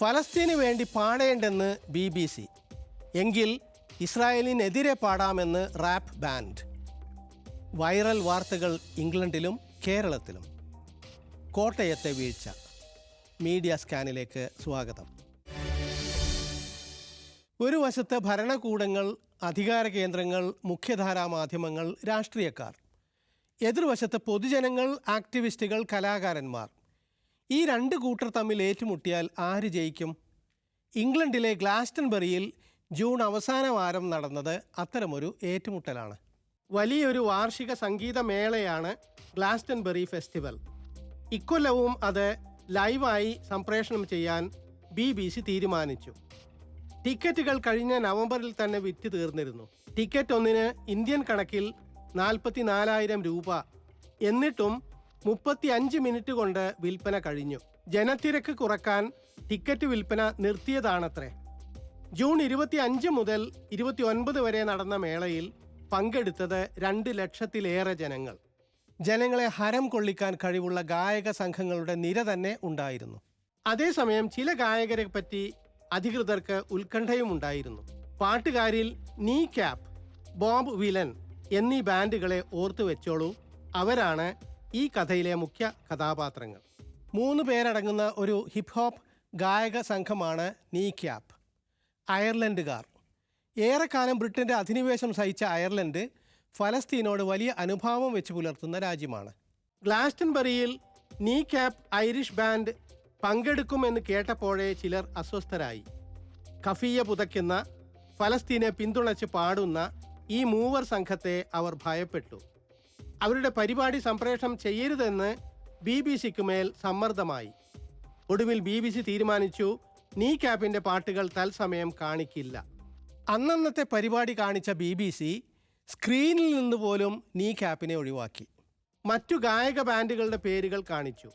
ഫലസ്തീന് വേണ്ടി പാടേണ്ടെന്ന് B B C എങ്കിൽ ഇസ്രായേലിനെതിരെ പാടാമെന്ന് റാപ്പ് ബാൻഡ്. വൈറൽ വാർത്തകൾ ഇംഗ്ലണ്ടിലും കേരളത്തിലും. കോട്ടയത്തെ വീഴ്ച. മീഡിയ സ്കാനിലേക്ക് സ്വാഗതം. ഒരു വശത്ത് ഭരണകൂടങ്ങൾ അധികാര കേന്ദ്രങ്ങൾ മുഖ്യധാരാ മാധ്യമങ്ങൾ രാഷ്ട്രീയക്കാർ. എതിർവശത്ത് പൊതുജനങ്ങൾ ആക്ടിവിസ്റ്റുകൾ കലാകാരന്മാർ. ഈ രണ്ട് കൂട്ടർ തമ്മിൽ ഏറ്റുമുട്ടിയാൽ ആര് ജയിക്കും? ഇംഗ്ലണ്ടിലെ ഗ്ലാസ്റ്റൺബറിയിൽ ജൂൺ അവസാന വാരം നടന്നത് അത്തരമൊരു ഏറ്റുമുട്ടലാണ്. വലിയൊരു വാർഷിക സംഗീതമേളയാണ് ഗ്ലാസ്റ്റൺബറി ഫെസ്റ്റിവൽ. ഇക്കൊല്ലവും അത് ലൈവായി സംപ്രേഷണം ചെയ്യാൻ ബി ബി സി തീരുമാനിച്ചു. ടിക്കറ്റുകൾ കഴിഞ്ഞ നവംബറിൽ തന്നെ വിറ്റ് തീർന്നിരുന്നു. ടിക്കറ്റ് ഒന്നിന് ഇന്ത്യൻ കണക്കിൽ നാൽപ്പത്തി നാലായിരം രൂപ. എന്നിട്ടും മുപ്പത്തി അഞ്ച് മിനിറ്റ് കൊണ്ട് വിൽപ്പന കഴിഞ്ഞു. ജനത്തിരക്ക് കുറയ്ക്കാൻ ടിക്കറ്റ് വിൽപ്പന നിർത്തിയതാണത്രേ. ജൂൺ ഇരുപത്തി അഞ്ച് മുതൽ ഇരുപത്തി ഒൻപത് വരെ നടന്ന മേളയിൽ പങ്കെടുത്തത് രണ്ട് ലക്ഷത്തിലേറെ ജനങ്ങൾ. ജനങ്ങളെ ഹരം കൊള്ളിക്കാൻ കഴിവുള്ള ഗായക സംഘങ്ങളുടെ നിര തന്നെ ഉണ്ടായിരുന്നു. അതേസമയം ചില ഗായകരെ പറ്റി അധികൃതർക്ക് ഉത്കണ്ഠയും ഉണ്ടായിരുന്നു. പാട്ടുകാരിൽ നീ ക്യാപ്പ് ബോബ് വിലൻ എന്നീ ബാൻഡുകളെ ഓർത്തു വെച്ചോളൂ. അവരാണ് ഈ കഥയിലെ മുഖ്യ കഥാപാത്രങ്ങൾ. മൂന്ന് പേരടങ്ങുന്ന ഒരു ഹിപ് ഹോപ്പ് ഗായക സംഘമാണ് നീ ക്യാപ് അയർലൻഡുകാർ. ഏറെക്കാലം ബ്രിട്ടന്റെ അധിനിവേശം സഹിച്ച അയർലൻഡ് ഫലസ്തീനോട് വലിയ അനുഭാവം വെച്ച് പുലർത്തുന്ന രാജ്യമാണ്. ഗ്ലാസ്റ്റൻബറിയിൽ നീ ക്യാപ് ഐറിഷ് ബാൻഡ് പങ്കെടുക്കുമെന്ന് കേട്ടപ്പോഴേ ചിലർ അസ്വസ്ഥരായി. കഫീയ പുതയ്ക്കുന്ന ഫലസ്തീനെ പിന്തുണച്ച് പാടുന്ന ഈ മൂവർ സംഘത്തെ അവർ ഭയപ്പെട്ടു. അവരുടെ പരിപാടി സംപ്രേഷണം ചെയ്യരുതെന്ന് ബി ബി സിക്ക് മേൽ സമ്മർദ്ദമായി. ഒടുവിൽ ബി ബി സി തീരുമാനിച്ചു നീ ക്യാപ്പിന്റെ പാട്ടുകൾ തൽസമയം കാണിക്കില്ല. അന്നന്നത്തെ പരിപാടി കാണിച്ച ബി ബി സി സ്ക്രീനിൽ നിന്ന് പോലും നീ ക്യാപ്പിനെ ഒഴിവാക്കി. മറ്റു ഗായക ബാൻഡുകളുടെ പേരുകൾ കാണിച്ചു.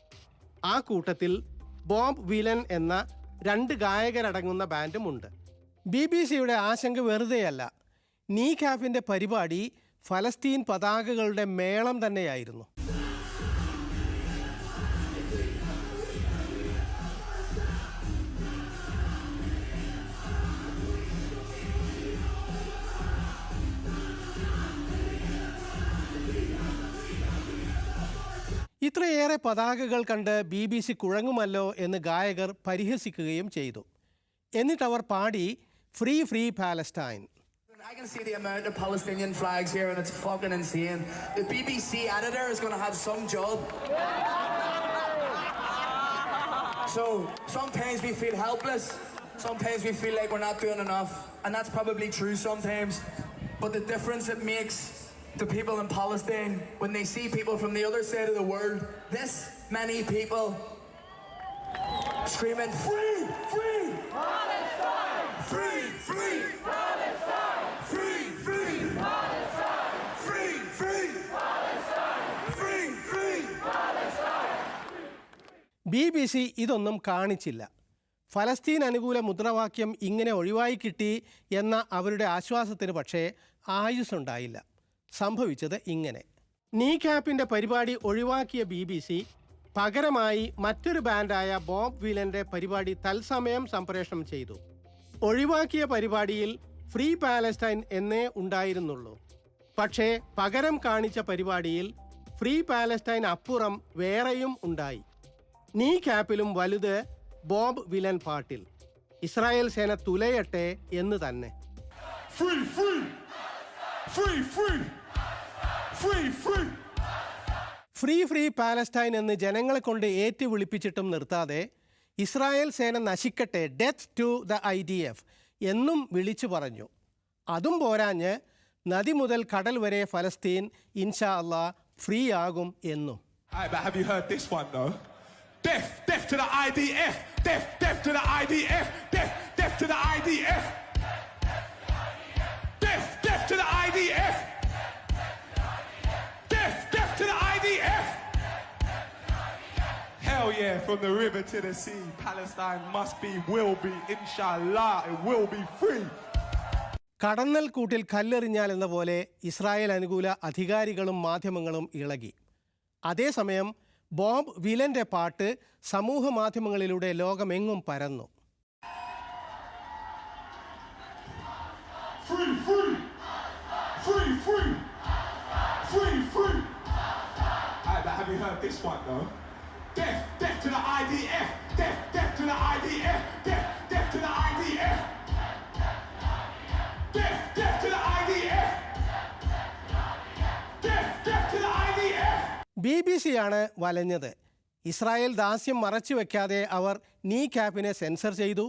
ആ കൂട്ടത്തിൽ ബോംബ് വിലൻ എന്ന രണ്ട് ഗായകരടങ്ങുന്ന ബാൻഡുമുണ്ട് ബി ബി സിയുടെ ആശങ്ക വെറുതെയല്ല. നീ ക്യാപ്പിന്റെ പരിപാടി ഫലസ്തീൻ പതാകകളുടെ മേളം തന്നെയായിരുന്നു. ഇത്രയേറെ പതാകകൾ കണ്ട് ബി ബി സി കുഴങ്ങുമല്ലോ എന്ന് ഗായകർ പരിഹസിക്കുകയും ചെയ്തു. എന്നിട്ടവർ പാടി free free Palestine. I can see the amount of Palestinian flags here, and it's fucking insane. The BBC editor is going to have some job. So sometimes we feel helpless. Sometimes we feel like we're not doing enough, and that's probably true sometimes. But the difference it makes to people in Palestine when they see people from the other side of the world, this many people screaming, "Free, free, Palestine! Free, free, B B C ഇതൊന്നും കാണിച്ചില്ല. ഫലസ്തീൻ അനുകൂല മുദ്രാവാക്യം ഇങ്ങനെ ഒഴിവായി കിട്ടി എന്ന അവരുടെ ആശ്വാസത്തിന് പക്ഷേ ആയുസ്സുണ്ടായില്ല. സംഭവിച്ചത് ഇങ്ങനെ. നീ ക്യാപ്പിന്റെ പരിപാടി ഒഴിവാക്കിയ ബി ബി സി പകരമായി മറ്റൊരു ബാൻഡായ ബോബ് വിലന്റെ പരിപാടി തത്സമയം സംപ്രേഷണം ചെയ്തു. ഒഴിവാക്കിയ പരിപാടിയിൽ ഫ്രീ പാലസ്റ്റൈൻ എന്നേ ഉണ്ടായിരുന്നുള്ളൂ. പക്ഷേ പകരം കാണിച്ച പരിപാടിയിൽ ഫ്രീ പാലസ്റ്റൈൻ അപ്പുറം വേറെയും ഉണ്ടായി. നീ ക്യാപ്പിലും വലുത് ബോംബ് വിലൻ പാട്ടിൽ ഇസ്രായേൽ സേന തുലയട്ടെ എന്ന് തന്നെ Free, free! Free, free! Free, free! Free free Palestine എന്ന് ജനങ്ങളെ കൊണ്ട് ഏറ്റു ഏറ്റുവിളിപ്പിച്ചിട്ടും നിർത്താതെ ഇസ്രായേൽ സേന നശിക്കട്ടെ death to the I D F എന്നും വിളിച്ചു പറഞ്ഞു അതും പോരാഞ്ഞ് നദി മുതൽ കടൽ വരെ ഫലസ്തീൻ ഇൻഷാ അള്ളാ ഫ്രീ ആകും എന്നും Death, death to the IDF! Death, death to the IDF! Death, death to the IDF! Death, death to the IDF! Death, death to the IDF! Hell yeah, from the river to the sea, Palestine must be, will be, inshallah, it will be free. കടന്നൽ കൂട്ടിൽ കല്ലെറിഞ്ഞാൽ എന്ന പോലെ Israel അനുകൂല അധികാരികളും മാധ്യമങ്ങളും ഇളകി അതേസമയം Bob വിലന്റെ പാട്ട് സമൂഹ മാധ്യമങ്ങളിലൂടെ ലോകമെങ്ങും പരന്നു Death, death to the IDF! Death, death to the IDF! Death, death to the IDF! Death! B B സിയാണ് വലഞ്ഞത്. ഇസ്രായേൽ ദാസ്യം മറച്ചു വയ്ക്കാതെ അവർ നീ ക്യാപ്പിനെ സെൻസർ ചെയ്തു.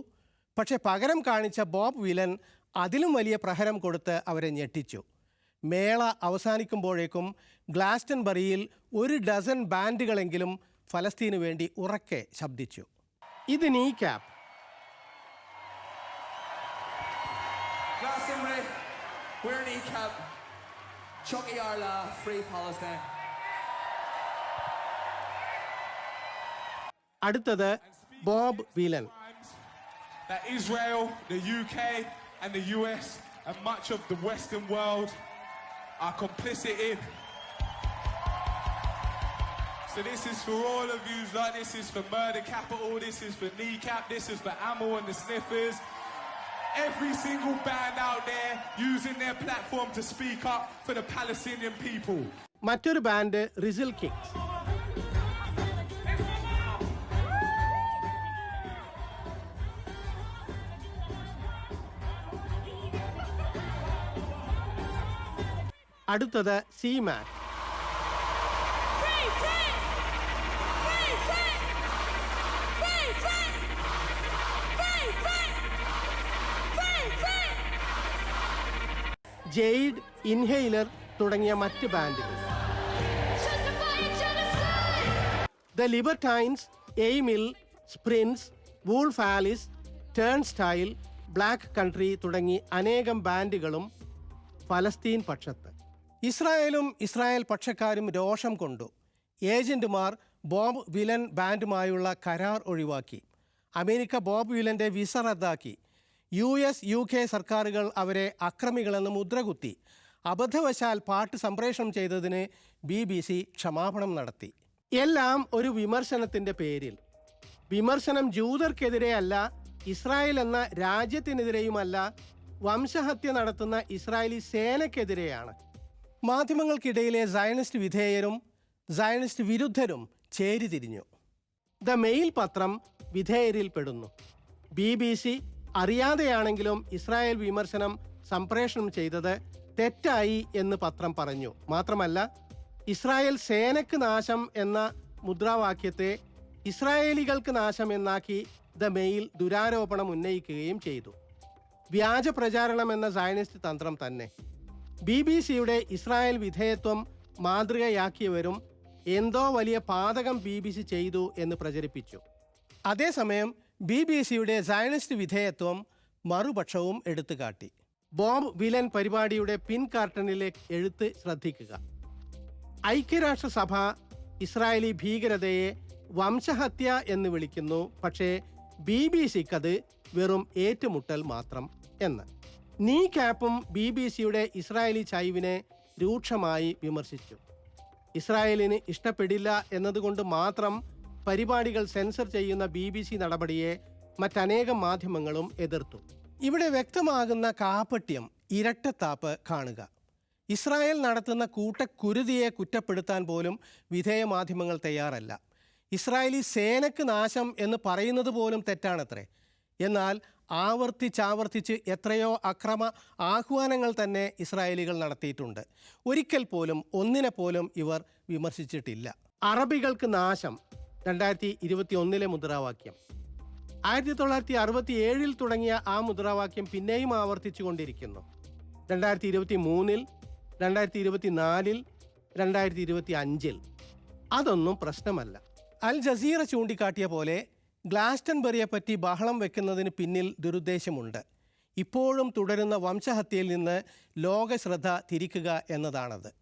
പക്ഷേ പകരം കാണിച്ച ബോബ് വിലൻ അതിലും വലിയ പ്രഹരം കൊടുത്ത് അവരെ ഞെട്ടിച്ചു. മേള അവസാനിക്കുമ്പോഴേക്കും ഗ്ലാസ്റ്റൻബറിയിൽ ഒരു ഡസൻ ബാൻഡുകളെങ്കിലും ഫലസ്തീനു വേണ്ടി ഉറക്കെ ശബ്ദിച്ചു. ഇത് Kneecap Glastonbury, we're kneecap. Chucky Arla, free Palestine. അടുത്തത് Bob Vylan times that Israel, the UK, and the US, and much of the Western world are complicit in. So this is for all of you, like this is for Murder Capital, this is for Kneecap, this is for Amel and the Sniffers. Every single band out there using their platform to speak up for the Palestinian people. മറ്റൊരു band റിസിൽ Kicks അടുത്തത് CMAT! Jade Inhaler തുടങ്ങിയ മറ്റ് ബാൻഡുകൾ! The Libertines Amyl Sniffers Wolf Alice Turnstile Black Country തുടങ്ങി അനേകം ബാൻഡുകളും ഫലസ്തീൻ പക്ഷത്ത് ഇസ്രായേലും Israel പക്ഷക്കാരും രോഷം കൊണ്ടു. ഏജന്റുമാർ ബോബ് വിലൻ ബാൻഡുമായുള്ള കരാർ ഒഴിവാക്കി. അമേരിക്ക ബോബ് വിലന്റെ വിസ റദ്ദാക്കി. യു എസ് യു കെ സർക്കാരുകൾ അവരെ അക്രമികളെന്ന് മുദ്രകുത്തി. അബദ്ധവശാൽ പാട്ട് സംപ്രേഷണം ചെയ്തതിന് ബി ബി സി ക്ഷമാപണം നടത്തി. എല്ലാം ഒരു വിമർശനത്തിന്റെ പേരിൽ. വിമർശനം ജൂതർക്കെതിരെയല്ല ഇസ്രായേൽ എന്ന രാജ്യത്തിനെതിരെയുമല്ല വംശഹത്യ നടത്തുന്ന ഇസ്രായേലി സേനയ്ക്കെതിരെയാണ് മാധ്യമങ്ങൾക്കിടയിലെ സയനിസ്റ്റ് വിധേയരും സയനിസ്റ്റ് വിരുദ്ധരും ചേരിതിരിഞ്ഞു ദ മെയിൽ പത്രം വിധേയരിൽ പെടുന്നു. ബി ബി സി അറിയാതെയാണെങ്കിലും ഇസ്രായേൽ വിമർശനം സംപ്രേഷണം ചെയ്തത് തെറ്റായി എന്ന് പത്രം പറഞ്ഞു. മാത്രമല്ല ഇസ്രായേൽ സേനക്ക് നാശം എന്ന മുദ്രാവാക്യത്തെ ഇസ്രായേലികൾക്ക് നാശം എന്നാക്കി ദ മെയിൽ ദുരാരോപണം ഉന്നയിക്കുകയും ചെയ്തു. വ്യാജ പ്രചാരണം എന്ന സയനിസ്റ്റ് തന്ത്രം തന്നെ. ബി ബി സിയുടെ ഇസ്രായേൽ വിധേയത്വം മാതൃകയാക്കിയവരും എന്തോ വലിയ പാതകം ബി ബി സി ചെയ്തു എന്ന് പ്രചരിപ്പിച്ചു. അതേസമയം ബി ബി സിയുടെ സയനിസ്റ്റ് വിധേയത്വം മറുപക്ഷവും എടുത്തുകാട്ടി. ബോംബ് വിലൻ പരിപാടിയുടെ പിൻ കാർട്ടണിലെ എഴുത്ത് ശ്രദ്ധിക്കുക. ഐക്യരാഷ്ട്രസഭ ഇസ്രായേലി ഭീകരതയെ വംശഹത്യ എന്ന് വിളിക്കുന്നു പക്ഷേ ബി ബി സിക്കത് വെറും ഏറ്റുമുട്ടൽ മാത്രം എന്ന്. നീ ക്യാപ്പും ബി ബി സിയുടെ ഇസ്രായേലി ചൈവിനെ രൂക്ഷമായി വിമർശിച്ചു. ഇസ്രായേലിന് ഇഷ്ടപ്പെടില്ല എന്നതുകൊണ്ട് മാത്രം പരിപാടികൾ സെൻസർ ചെയ്യുന്ന ബി ബി സി നടപടിയെ മറ്റനേകം മാധ്യമങ്ങളും എതിർത്തു. ഇവിടെ വ്യക്തമാകുന്ന കാപട്യം ഇരട്ടത്താപ്പ് കാണുക. ഇസ്രായേൽ നടത്തുന്ന കൂട്ടക്കുരുതിയെ കുറ്റപ്പെടുത്താൻ പോലും വിധേയ മാധ്യമങ്ങൾ തയ്യാറല്ല. ഇസ്രായേലി സേനക്ക് നാശം എന്ന് പറയുന്നത് പോലും തെറ്റാണത്രേ. എന്നാൽ ആവർത്തിച്ചാവർത്തിച്ച് എത്രയോ അക്രമ ആഹ്വാനങ്ങൾ തന്നെ ഇസ്രായേലികൾ നടത്തിയിട്ടുണ്ട്. ഒരിക്കൽ പോലും ഒന്നിനെ പോലും ഇവർ വിമർശിച്ചിട്ടില്ല. അറബികൾക്ക് നാശം രണ്ടായിരത്തി ഇരുപത്തി ഒന്നിലെ മുദ്രാവാക്യം. ആയിരത്തി തൊള്ളായിരത്തി അറുപത്തി ഏഴിൽ തുടങ്ങിയ ആ മുദ്രാവാക്യം പിന്നെയും ആവർത്തിച്ചു കൊണ്ടിരിക്കുന്നു രണ്ടായിരത്തി ഇരുപത്തി മൂന്നിൽ രണ്ടായിരത്തി ഇരുപത്തി നാലിൽ രണ്ടായിരത്തി ഇരുപത്തി അഞ്ചിൽ അതൊന്നും പ്രശ്നമല്ല. അൽ ജസീറ ചൂണ്ടിക്കാട്ടിയ പോലെ ഗ്ലാസ്റ്റൻബറിയെ പറ്റി ബഹളം വെക്കുന്നതിന് പിന്നിൽ ദുരുദ്ദേശമുണ്ട്. ഇപ്പോഴും തുടരുന്ന വംശഹത്യയിൽ നിന്ന് ലോക ശ്രദ്ധ തിരിക്കുക എന്നതാണത്.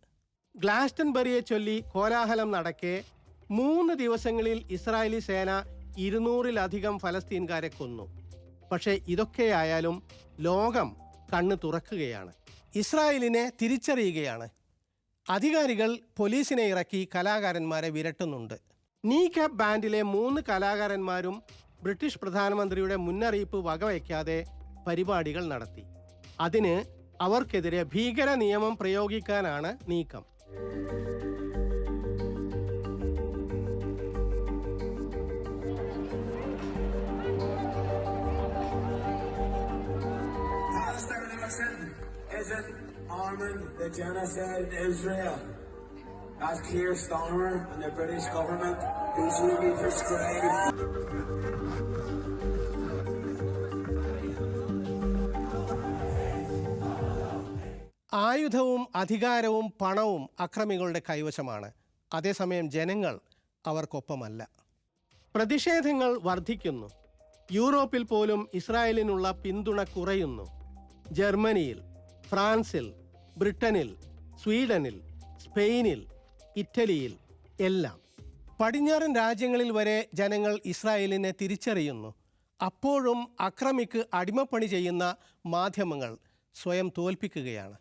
ഗ്ലാസ്റ്റൻബറിയെ ചൊല്ലി കോലാഹലം നടക്കെ മൂന്ന് ദിവസങ്ങളിൽ ഇസ്രായേലി സേന ഇരുന്നൂറിലധികം ഫലസ്തീൻകാരെ കൊന്നു. പക്ഷേ ഇതൊക്കെയായാലും ലോകം കണ്ണ് തുറക്കുകയാണ്. ഇസ്രായേലിനെ തിരിച്ചറിയുകയാണ്. അധികാരികൾ പോലീസിനെ ഇറക്കി കലാകാരന്മാരെ വിരട്ടുന്നുണ്ട്. നീകാപ് ബാൻഡിലെ മൂന്ന് കലാകാരന്മാരും ബ്രിട്ടീഷ് പ്രധാനമന്ത്രിയുടെ മുന്നറിയിപ്പ് വകവയ്ക്കാതെ പരിപാടികൾ നടത്തി അതിന് അവർക്കെതിരെ ഭീകര നിയമം പ്രയോഗിക്കാനാണ് നീക്കം the genocide in Israel. That's Keir Starmer and the British government who really prescribed. ആയുധവും അധികാരവും പണവും അക്രമികളുടെ കൈവശമാണ്. അതേസമയം ജനങ്ങൾ അവർക്കൊപ്പമല്ല. പ്രതിഷേധങ്ങൾ വർദ്ധിക്കുന്നു യൂറോപ്പിൽ പോലും ഇസ്രായേലിനുള്ള പിന്തുണ കുറയുന്നു. ജർമ്മനിയിൽ ഫ്രാൻസിൽ ബ്രിട്ടനിൽ സ്വീഡനിൽ സ്പെയിനിൽ ഇറ്റലിയിൽ എല്ലാം പടിഞ്ഞാറൻ രാജ്യങ്ങളിൽ വരെ ജനങ്ങൾ ഇസ്രായേലിനെ തിരിച്ചറിയുന്നു. അപ്പോഴും അക്രമിക്ക് അടിമപ്പണി ചെയ്യുന്ന മാധ്യമങ്ങൾ സ്വയം തോൽപ്പിക്കുകയാണ്.